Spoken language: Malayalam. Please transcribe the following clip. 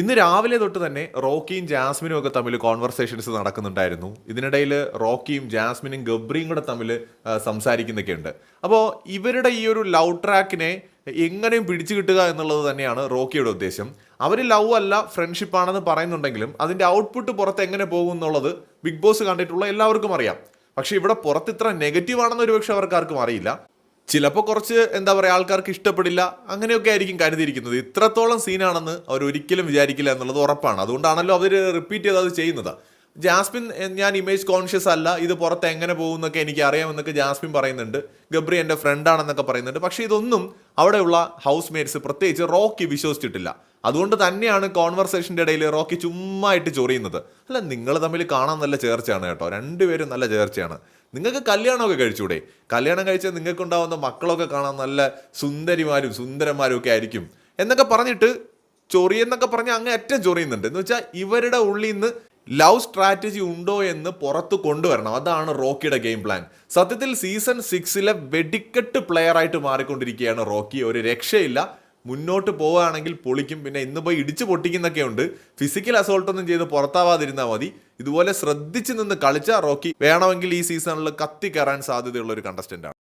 ഇന്ന് രാവിലെ തൊട്ട് തന്നെ റോക്കിയും ജാസ്മിനും ഒക്കെ തമ്മിൽ കോൺവെർസേഷൻസ് നടക്കുന്നുണ്ടായിരുന്നു. ഇതിനിടയിൽ റോക്കിയും ജാസ്മിനും ഗബ്രിയും കൂടെ തമ്മിൽ സംസാരിക്കുന്നൊക്കെ ഉണ്ട് അപ്പോൾ ഇവരുടെ ഈ ഒരു ലവ് ട്രാക്കിനെ എങ്ങനെയും പിടിച്ചു കിട്ടുക എന്നുള്ളത് തന്നെയാണ് റോക്കിയുടെ ഉദ്ദേശം. അവർ ലവ് അല്ല ഫ്രണ്ട്ഷിപ്പാണെന്ന് പറയുന്നുണ്ടെങ്കിലും അതിന്റെ ഔട്ട്പുട്ട് പുറത്ത് എങ്ങനെ പോകും എന്നുള്ളത് ബിഗ് ബോസ് കണ്ടിട്ടുള്ള എല്ലാവർക്കും അറിയാം. പക്ഷേ ഇവിടെ പുറത്ത് ഇത്ര നെഗറ്റീവ് ആണെന്ന് ഒരുപക്ഷെ അവർക്കാർക്കും അറിയില്ല. ചിലപ്പോൾ കുറച്ച് എന്താ പറയുക ആൾക്കാർക്ക് ഇഷ്ടപ്പെടില്ല. അങ്ങനെയൊക്കെ ആയിരിക്കും കരുതിയിരിക്കുന്നത്. ഇത്രത്തോളം സീനാണെന്ന് അവർ ഒരിക്കലും വിചാരിക്കില്ല എന്നുള്ളത് ഉറപ്പാണ്. അതുകൊണ്ടാണല്ലോ അവർ റിപ്പീറ്റ് ചെയ്ത് അത് ചെയ്യുന്നത്. ജാസ്മിൻ ഞാൻ ഇമേജ് കോൺഷ്യസ് അല്ല ഇത് പുറത്ത് എങ്ങനെ പോകുന്നൊക്കെ എനിക്ക് അറിയാമെന്നൊക്കെ ജാസ്മിൻ പറയുന്നുണ്ട്. ഗബ്രി എന്റെ ഫ്രണ്ടാണെന്നൊക്കെ പറയുന്നുണ്ട്. പക്ഷേ ഇതൊന്നും അവിടെയുള്ള ഹൗസ് മേറ്റ്സ് പ്രത്യേകിച്ച് റോക്കി വിശ്വസിച്ചിട്ടില്ല. അതുകൊണ്ട് തന്നെയാണ് കോൺവെർസേഷന്റെ ഇടയിൽ റോക്കി ചുമ്മായിട്ട് ചൊറിയുന്നത്. അല്ല നിങ്ങൾ തമ്മിൽ കാണാൻ നല്ല ചേർച്ചയാണ് കേട്ടോ. രണ്ടുപേരും നല്ല ചേർച്ചയാണ്. നിങ്ങൾക്ക് കല്യാണമൊക്കെ കഴിച്ചൂടെ? കല്യാണം കഴിച്ചാൽ നിങ്ങൾക്കുണ്ടാവുന്ന മക്കളൊക്കെ കാണാൻ നല്ല സുന്ദരിമാരും സുന്ദരന്മാരും ഒക്കെ ആയിരിക്കും. എന്നൊക്കെ പറഞ്ഞിട്ട് ചൊറിയെന്നൊക്കെ പറഞ്ഞ് അങ്ങ് അറ്റം ചൊറിയുന്നുണ്ട്. എന്ന് വെച്ചാൽ ഇവരുടെ ഉള്ളിൽ നിന്ന് ലവ് സ്ട്രാറ്റജി ഉണ്ടോ എന്ന് പുറത്ത് കൊണ്ടുവരണം. അതാണ് റോക്കിയുടെ ഗെയിം പ്ലാൻ. സത്യത്തിൽ സീസൺ സിക്സിലെ വെടിക്കെട്ട് പ്ലെയർ ആയിട്ട് മാറിക്കൊണ്ടിരിക്കുകയാണ് റോക്കി. ഒരു രക്ഷയില്ല. മുന്നോട്ട് പോവുകയാണെങ്കിൽ പൊളിക്കും. പിന്നെ ഇന്ന് പോയി ഇടിച്ചു പൊട്ടിക്കുന്നൊക്കെ ഉണ്ട്. ഫിസിക്കൽ അസോൾട്ട് ഒന്നും ചെയ്ത് പുറത്താവാതിരുന്നാൽ മതി. ഇതുപോലെ ശ്രദ്ധിച്ചു നിന്ന് കളിച്ച റോക്കി വേണമെങ്കിൽ ഈ സീസണിൽ കത്തി കയറാൻ സാധ്യതയുള്ള ഒരു കണ്ടസ്റ്റന്റ് ആണ്.